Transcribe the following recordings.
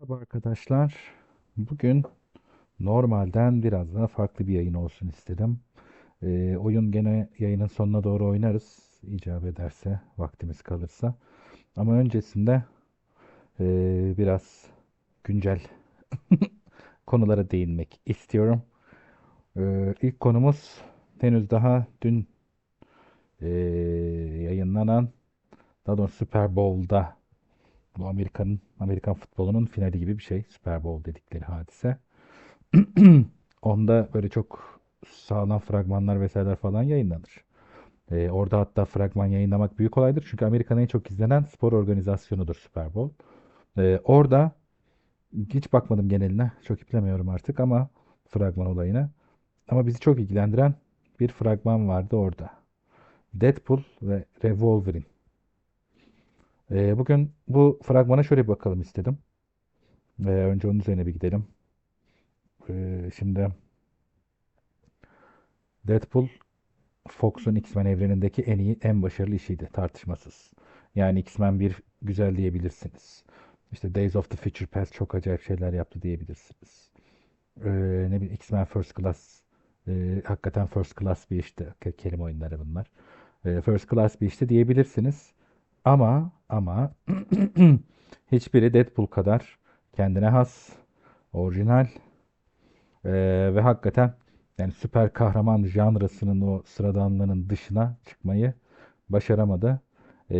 Merhaba arkadaşlar. Bugün normalden biraz daha farklı bir yayın olsun istedim. Ee, oyun gene yayının sonuna doğru oynarız. icap ederse, vaktimiz kalırsa. Ama öncesinde ee, biraz güncel konulara değinmek istiyorum. Ee, ilk konumuz henüz daha dün ee, yayınlanan, daha doğrusu Super Bowl'da bu Amerika'nın Amerikan futbolunun finali gibi bir şey. Super Bowl dedikleri hadise. Onda böyle çok sağlam fragmanlar vesaireler falan yayınlanır. Ee, orada hatta fragman yayınlamak büyük olaydır. Çünkü Amerika'nın en çok izlenen spor organizasyonudur Super Bowl. Ee, orada hiç bakmadım geneline. Çok iplemiyorum artık ama fragman olayına. Ama bizi çok ilgilendiren bir fragman vardı orada. Deadpool ve Wolverine. Ee, bugün bu fragmana şöyle bir bakalım istedim. Ee, önce onun üzerine bir gidelim. Ee, şimdi Deadpool Fox'un X-Men evrenindeki en iyi, en başarılı işiydi tartışmasız. Yani X-Men bir güzel diyebilirsiniz. İşte Days of the Future Past çok acayip şeyler yaptı diyebilirsiniz. Ee, ne bileyim X-Men First Class e, hakikaten First Class bir işte Ke- kelime oyunları bunlar. Ee, First Class bir işte diyebilirsiniz. Ama ama hiçbiri Deadpool kadar kendine has, orijinal ee, ve hakikaten yani süper kahraman janrasının o sıradanlığının dışına çıkmayı başaramadı. Ee,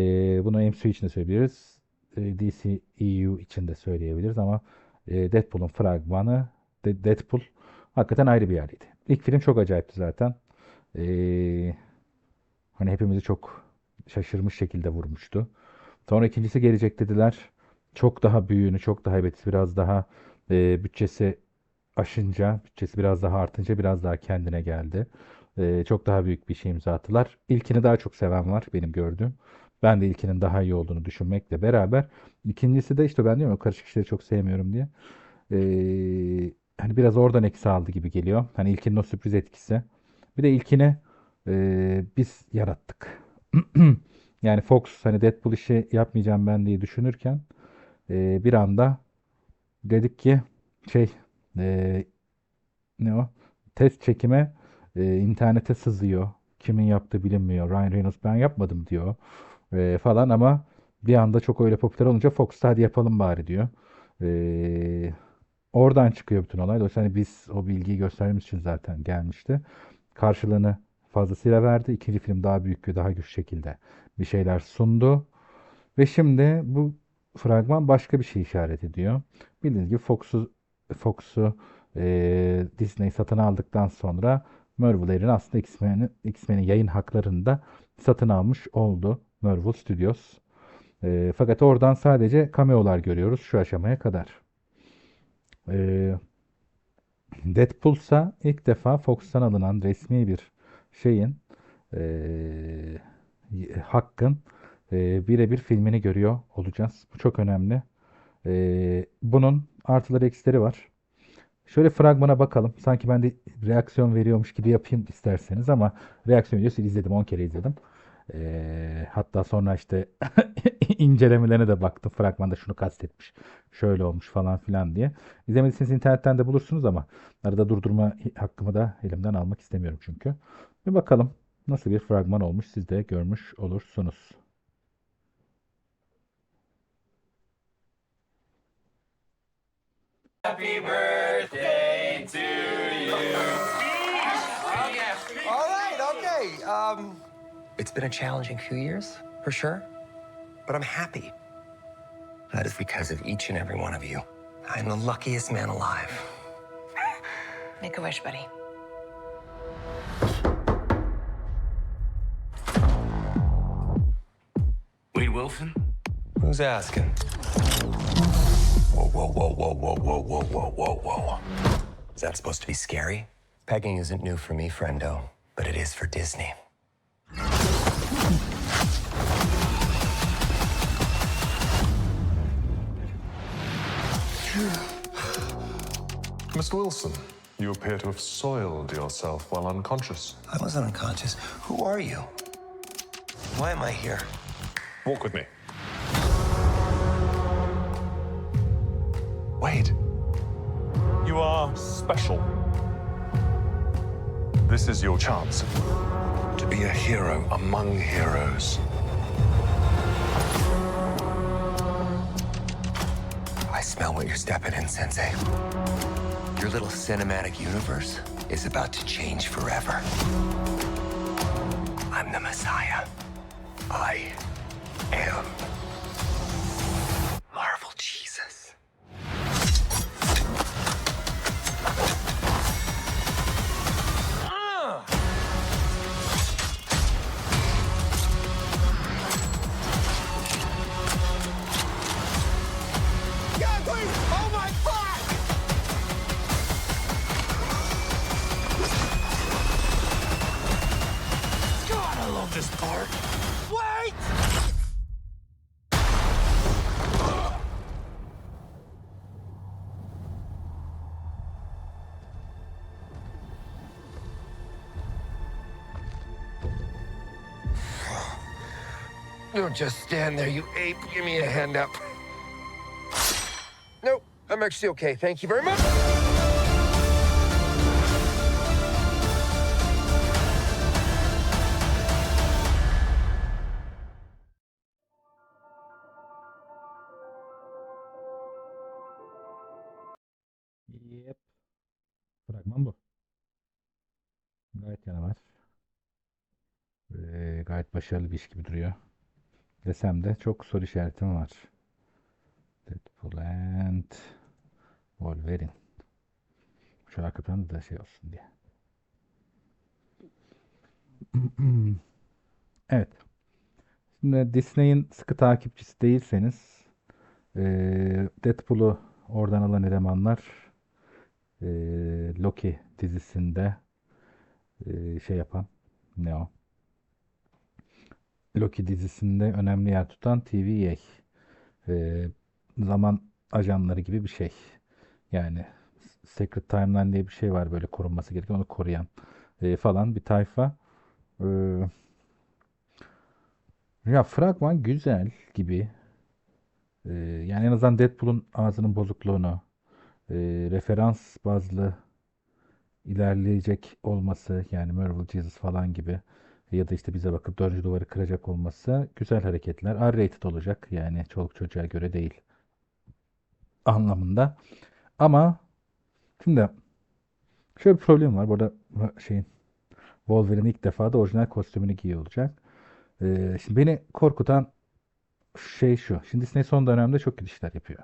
bunu MCU için de söyleyebiliriz. DC EU için de söyleyebiliriz ama Deadpool'un fragmanı De- Deadpool hakikaten ayrı bir yerdeydi. İlk film çok acayipti zaten. Ee, hani hepimizi çok şaşırmış şekilde vurmuştu. Sonra ikincisi gelecek dediler. Çok daha büyüğünü, çok daha evet biraz daha e, bütçesi aşınca, bütçesi biraz daha artınca biraz daha kendine geldi. E, çok daha büyük bir şey imza attılar. İlkini daha çok seven var benim gördüğüm. Ben de ilkinin daha iyi olduğunu düşünmekle beraber. İkincisi de işte ben diyorum ya karışık işleri çok sevmiyorum diye. E, hani biraz oradan eksi aldı gibi geliyor. Hani ilkinin o sürpriz etkisi. Bir de ilkini e, biz yarattık. Yani Fox hani Deadpool işi yapmayacağım ben diye düşünürken e, bir anda dedik ki şey e, ne o test çekime e, internete sızıyor. Kimin yaptığı bilinmiyor. Ryan Reynolds ben yapmadım diyor E, falan ama bir anda çok öyle popüler olunca Fox hadi yapalım bari diyor. E, oradan çıkıyor bütün olay. Dolayısıyla hani biz o bilgiyi gösterdiğimiz için zaten gelmişti. Karşılığını fazlasıyla verdi. İkinci film daha büyük ve daha güçlü şekilde bir şeyler sundu. Ve şimdi bu fragman başka bir şey işaret ediyor. Bildiğiniz gibi Fox'u Fox'u e, Disney satın aldıktan sonra Marvel'lerin aslında X-Men'in X-Men'in yayın haklarını da satın almış oldu Marvel Studios. E, fakat oradan sadece cameo'lar görüyoruz şu aşamaya kadar. E, Deadpool'sa ilk defa Fox'tan alınan resmi bir şeyin e, Hakk'ın e, birebir filmini görüyor olacağız. Bu çok önemli. E, bunun artıları eksileri var. Şöyle fragmana bakalım. Sanki ben de reaksiyon veriyormuş gibi yapayım isterseniz ama reaksiyon videosu izledim. 10 kere izledim. E, hatta sonra işte incelemelerine de baktım. Fragmanda şunu kastetmiş. Şöyle olmuş falan filan diye. İzlemediyseniz internetten de bulursunuz ama arada durdurma hakkımı da elimden almak istemiyorum çünkü. Bir bakalım nasıl bir fragman olmuş siz de görmüş olursunuz. All right, okay. Um, it's been a challenging few years, for sure. But I'm happy. That is because of each and every one of you. I'm the luckiest man alive. Make a wish, buddy. Wilson? Who's asking? Whoa, whoa, whoa, whoa, whoa, whoa, whoa, whoa, whoa, whoa. Is that supposed to be scary? Pegging isn't new for me, friendo, but it is for Disney. Mr. Wilson, you appear to have soiled yourself while unconscious. I wasn't unconscious. Who are you? Why am I here? Walk with me. Wait. You are special. This is your chance. To be a hero among heroes. I smell what you're stepping in, Sensei. Your little cinematic universe is about to change forever. I'm the Messiah. I am Don't just stand there, you ape. Give me a hand up. Nope, I'm actually okay. Thank you very much. Yep. Fragman bu. Gayet canavar. Ee, gayet başarılı bir iş gibi duruyor. Desem de çok soru işaretim var. Deadpool and Wolverine. Şu arka planda da şey olsun diye. Evet. Şimdi Disney'in sıkı takipçisi değilseniz eee Deadpool'u oradan alan elemanlar eee, Loki dizisinde eee, şey yapan ne o? Loki dizisinde önemli yer tutan TVA eee, zaman ajanları gibi bir şey. Yani Secret Timeline diye bir şey var böyle korunması gereken onu koruyan eee, falan bir tayfa. Eee, ya fragman güzel gibi. Eee, yani en azından Deadpool'un ağzının bozukluğunu, eee, referans bazlı ilerleyecek olması yani Marvel Jesus falan gibi ya da işte bize bakıp dördüncü duvarı kıracak olması güzel hareketler. R-rated olacak yani çoluk çocuğa göre değil anlamında. Ama şimdi şöyle bir problem var. Burada şeyin Wolverine ilk defa da orijinal kostümünü giyiyor olacak. Ee, şimdi beni korkutan şey şu. Şimdi Disney son dönemde çok kötü işler yapıyor.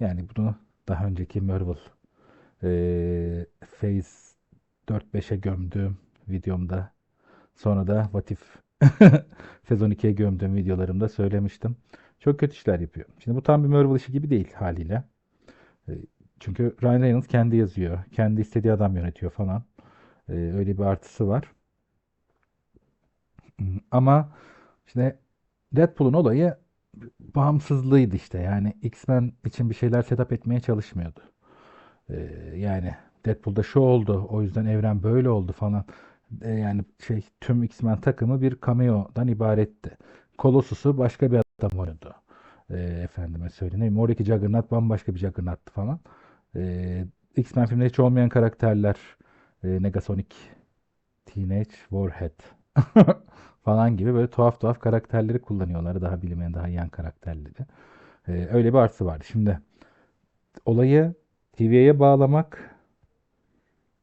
Yani bunu daha önceki Marvel e, Phase 4-5'e gömdüğüm videomda sonra da What If sezon 2'ye gömdüğüm videolarımda söylemiştim. Çok kötü işler yapıyor. Şimdi bu tam bir Marvel işi gibi değil haliyle. E, Çünkü Ryan Reynolds kendi yazıyor. Kendi istediği adam yönetiyor falan. E, öyle bir artısı var. Ama işte Deadpool'un olayı bağımsızlığıydı işte. Yani X-Men için bir şeyler setup etmeye çalışmıyordu. Ee, yani Deadpool'da şu oldu, o yüzden evren böyle oldu falan. Ee, yani şey tüm X-Men takımı bir cameo'dan ibaretti. Colossus'u başka bir adam oynadı. Ee, efendime söyleyeyim. Oradaki Juggernaut bambaşka bir Juggernaut'tı falan. Ee, X-Men filmde hiç olmayan karakterler e, Negasonic, Teenage Warhead falan gibi böyle tuhaf tuhaf karakterleri kullanıyorlar. Daha bilinmeyen, daha yan karakterleri. Ee, öyle bir artısı vardı. Şimdi olayı TV'ye bağlamak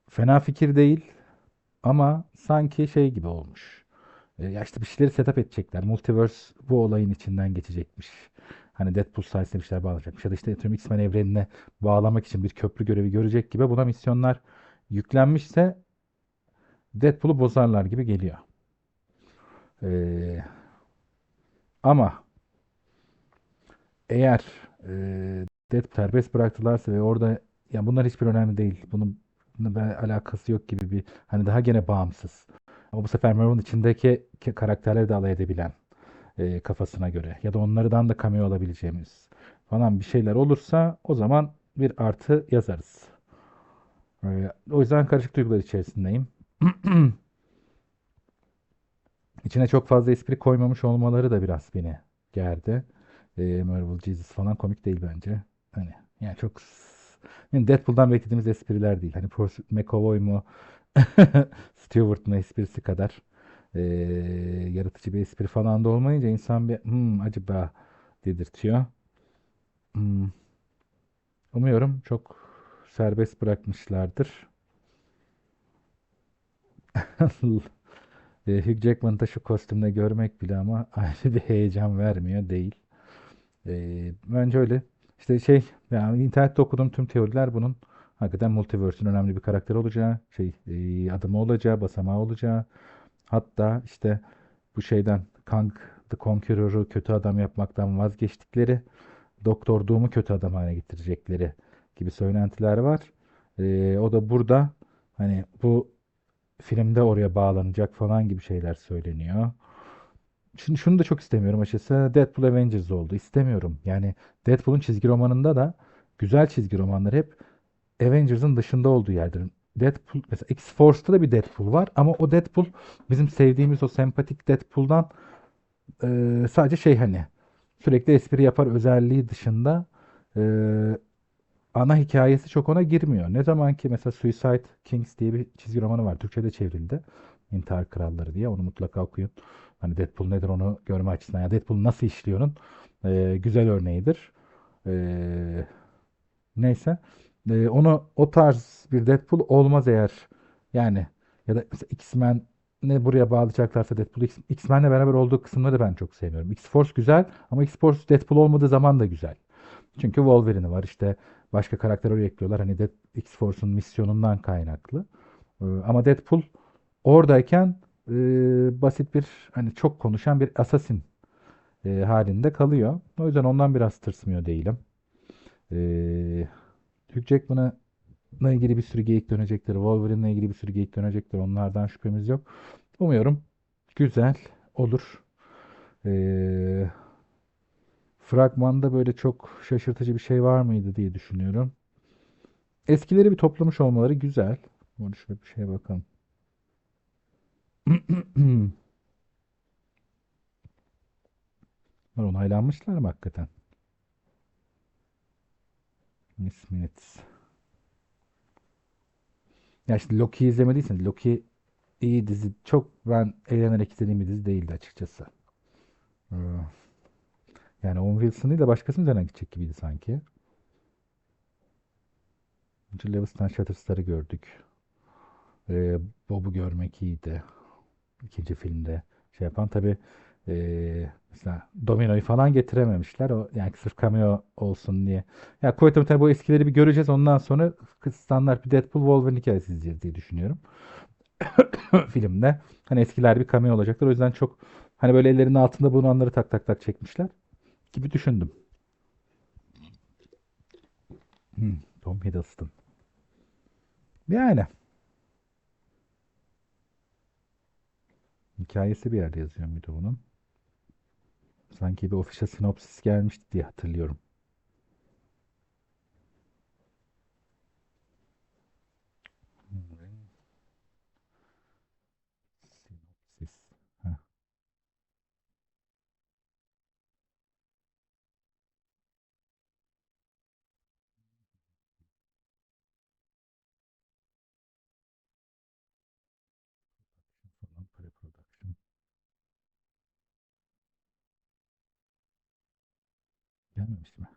fena fikir değil ama sanki şey gibi olmuş. Ee, ya işte bir şeyleri setup edecekler. Multiverse bu olayın içinden geçecekmiş. Hani Deadpool sayesinde bir şeyler bağlayacakmış. Ya da işte tüm X-Men evrenine bağlamak için bir köprü görevi görecek gibi buna misyonlar yüklenmişse Deadpool'u bozarlar gibi geliyor. Ee, ama eğer e, Deadpool serbest bıraktılarsa ve orada ya bunlar hiçbir önemli değil. Bunun alakası yok gibi bir hani daha gene bağımsız. Ama bu sefer Marvel'ın içindeki ki- karakterleri de alay edebilen e, kafasına göre ya da onlardan da cameo alabileceğimiz falan bir şeyler olursa o zaman bir artı yazarız. E, o yüzden karışık duygular içerisindeyim. İçine çok fazla espri koymamış olmaları da biraz beni gerdi. E, Marvel Jesus falan komik değil bence. Hani Yani çok yani Deadpool'dan beklediğimiz espriler değil. Hani McAvoy mu Stewart mu esprisi kadar eee, yaratıcı bir espri falan da olmayınca insan bir hmm, acaba dedirtiyor. Hmm, umuyorum çok serbest bırakmışlardır. E, Hugh Jackman'ı da şu kostümde görmek bile ama ayrı bir heyecan vermiyor değil. E, bence öyle. İşte şey yani internette okuduğum tüm teoriler bunun hakikaten Multiverse'ün önemli bir karakter olacağı, şey e, adamı olacağı, basamağı olacağı. Hatta işte bu şeyden Kang the Conqueror'u kötü adam yapmaktan vazgeçtikleri, Doktor Doom'u kötü adam haline getirecekleri gibi söylentiler var. E, o da burada hani bu filmde oraya bağlanacak falan gibi şeyler söyleniyor. Şimdi şunu da çok istemiyorum açıkçası. Deadpool Avengers oldu. İstemiyorum. Yani Deadpool'un çizgi romanında da güzel çizgi romanlar hep Avengers'ın dışında olduğu yerdir. Deadpool mesela X-Force'ta da bir Deadpool var ama o Deadpool bizim sevdiğimiz o sempatik Deadpool'dan e, sadece şey hani sürekli espri yapar özelliği dışında e, ana hikayesi çok ona girmiyor. Ne zaman ki mesela Suicide Kings diye bir çizgi romanı var. Türkçe'de çevrildi. İntihar Kralları diye. Onu mutlaka okuyun. Hani Deadpool nedir onu görme açısından. Ya Deadpool nasıl işliyor'un e, güzel örneğidir. E, neyse. E, onu o tarz bir Deadpool olmaz eğer. Yani ya da X-Men ne buraya bağlayacaklarsa Deadpool X-Men'le beraber olduğu kısımları ben çok sevmiyorum. X-Force güzel ama X-Force Deadpool olmadığı zaman da güzel. Çünkü Wolverine'i var işte başka karakter oraya ekliyorlar. Hani X-Force'un misyonundan kaynaklı. Ama Deadpool oradayken e, basit bir hani çok konuşan bir assassin e, halinde kalıyor. O yüzden ondan biraz tırsmıyor değilim. Ee, Hugh Jackman'la ilgili bir sürü geyik dönecektir. Wolverine'le ilgili bir sürü geyik dönecektir. Onlardan şüphemiz yok. Umuyorum güzel olur. Ee, fragmanda böyle çok şaşırtıcı bir şey var mıydı diye düşünüyorum. Eskileri bir toplamış olmaları güzel. Bunu şöyle bir şeye bakalım. Onaylanmışlar mı hakikaten? Miss Minutes. Ya işte Loki'yi izlemediyseniz Loki iyi dizi. Çok ben eğlenerek izlediğim bir dizi değildi açıkçası. Ee, Yani Owen Wilson değil de başkasının üzerinden gidecek gibiydi sanki. Jill Levis'ten Shatterstar'ı gördük. Ee, Bob'u görmek iyiydi. İkinci filmde şey yapan tabii ee, mesela Domino'yu falan getirememişler. O yani sırf cameo olsun diye. Ya kuvvetle muhtemelen bu eskileri bir göreceğiz. Ondan sonra standart bir Deadpool Wolverine hikayesi izleyeceğiz diye düşünüyorum. Filmde. Hani eskiler bir cameo olacaktır. O yüzden çok hani böyle ellerinin altında bulunanları tak tak tak çekmişler gibi düşündüm. Hmm, Tom Hiddleston. Yani hikayesi bir yerde yazıyor muydu bunun? Sanki bir official sinopsis gelmişti diye hatırlıyorum. Sinopsis. Heh. Falan pre-production. Gelmemiş mi?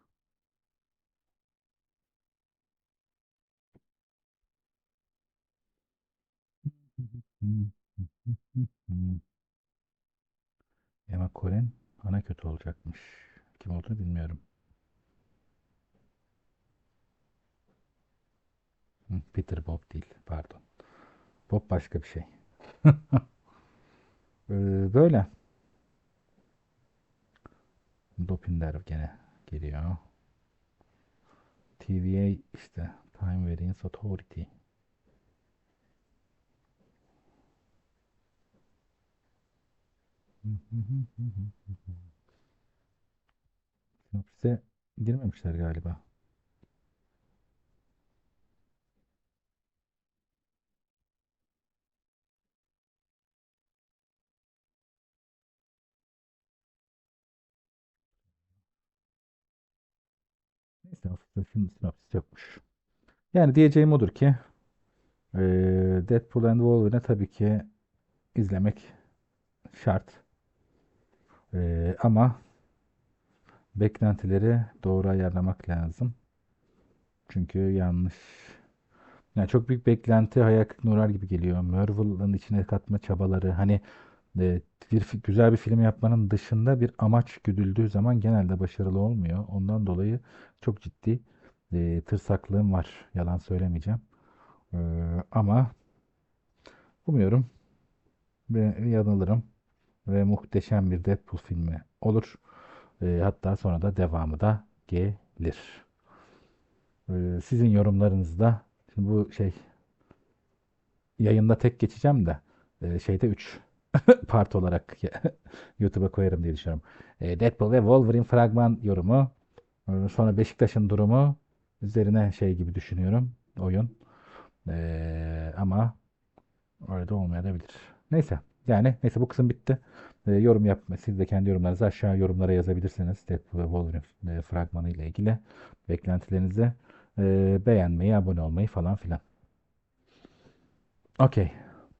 Emma Corrin ana kötü olacakmış. Kim olduğunu bilmiyorum. Peter Bob değil, pardon. Bob başka bir şey. Ee, böyle. Geliyor. TVA işte Time Variance Authority. Sinopsis'e girmemişler galiba. Film sinopsis yokmuş. Yani diyeceğim odur ki eee, Deadpool and Wolverine tabii ki izlemek şart. Eee, ama beklentileri doğru ayarlamak lazım. Çünkü yanlış. Yani çok büyük beklenti hayal kırıklığına gibi geliyor. Marvel'ın içine katma çabaları hani e, bir güzel bir film yapmanın dışında bir amaç güdüldüğü zaman genelde başarılı olmuyor. Ondan dolayı çok ciddi e, tırsaklığım var. Yalan söylemeyeceğim. Ee, ama umuyorum ve yanılırım ve muhteşem bir Deadpool filmi olur. Ee, hatta sonra da devamı da gelir. Ee, sizin yorumlarınızda şimdi bu şey yayında tek geçeceğim de e, şeyde 3 part olarak YouTube'a koyarım diye düşünüyorum. E, Deadpool ve Wolverine fragman yorumu. E, Sonra Beşiktaş'ın durumu üzerine şey gibi düşünüyorum oyun. E, ama de olmayabilir. Neyse. Yani neyse bu kısım bitti. E, yorum yapma. Siz de kendi yorumlarınızı aşağı yorumlara yazabilirsiniz. Deadpool ve Wolverine e, fragmanı ile ilgili beklentilerinizi e, beğenmeyi, abone olmayı falan filan. Okey.